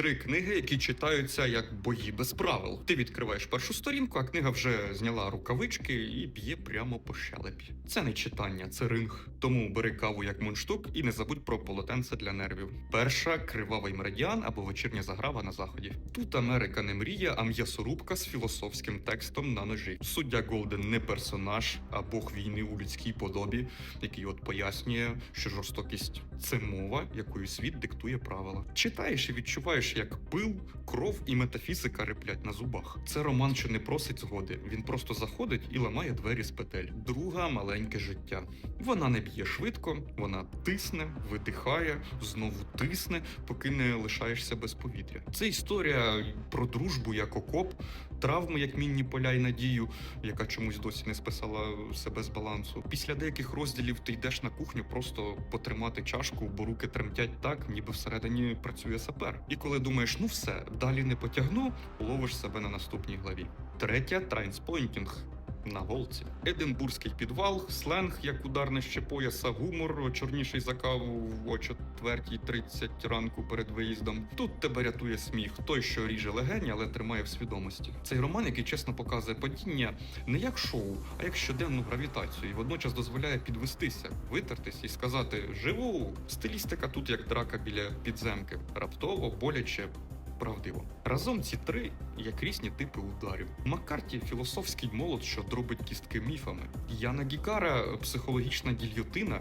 Три книги, які читаються як бої без правил. Ти відкриваєш першу сторінку, а книга вже зняла рукавички і б'є прямо по щелепі. Це не читання, це ринг. Тому бери каву як мундштук і не забудь про полотенце для нервів. Перша кривавий меридіан або вечірня заграва на заході. Тут Америка не мрія, а м'ясорубка з філософським текстом на ножі. Суддя Голден не персонаж, а бог війни у людській подобі, який от пояснює, що жорстокість це мова, якою світ диктує правила. Читаєш і відчуваєш, як пил, кров і метафізика реплять на зубах. Це роман, що не просить згоди. Він просто заходить і ламає двері з петель. Друга маленьке життя. Вона не б'є швидко, вона тисне, видихає, знову тисне, поки не лишаєшся без повітря. Це історія про дружбу як окоп, травми, як мінні поля і надію, яка чомусь досі не списала себе з балансу. Після деяких розділів ти йдеш на кухню просто потримати чашку, бо руки тремтять так, ніби всередині працює сапер. І коли думаєш, ну все, далі не потягну, ловиш себе на наступній главі. Третя трайнспойнтінг. На голці. Единбурзький підвал, сленг як удар нижче пояса, гумор, чорніший за каву о 4.30 ранку перед виїздом. Тут тебе рятує сміх, той, що ріже легені, але тримає в свідомості. Цей роман, який чесно показує падіння не як шоу, а як щоденну гравітацію, і водночас дозволяє підвестися, витертись і сказати живу. Стилістика тут як драка біля підземки, раптово, боляче, правдиво. Разом ці три як різні типи ударів. Маккарті філософський молот, що дробить кістки міфами. Яна Гікара психологічна гільйотина,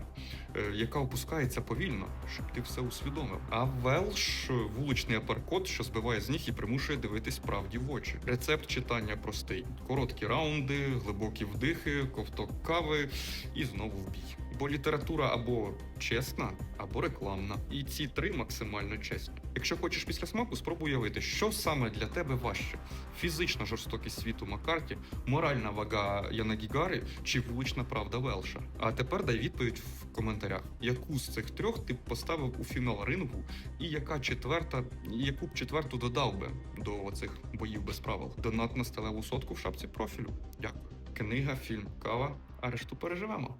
е, яка опускається повільно, щоб ти все усвідомив. А Велш вуличний апаркот, що збиває з ніг і примушує дивитись правді в очі. Рецепт читання простий: короткі раунди, глибокі вдихи, ковток кави і знову в бій. Бо література або чесна, або рекламна. І ці три максимально чесні. Якщо хочеш після смаку, спробуй уявити, що саме для тебе важче: фізична жорстокість світу Маккарті, моральна вага Яна Гігари чи вулична правда Велша. А тепер дай відповідь в коментарях, яку з цих трьох ти поставив у фінал рингу, і яка четверта, яку б четверту додав би до оцих боїв без правил. Донат на сталеву сотку в шапці профілю. Дякую. Книга, фільм, кава, а решту переживемо.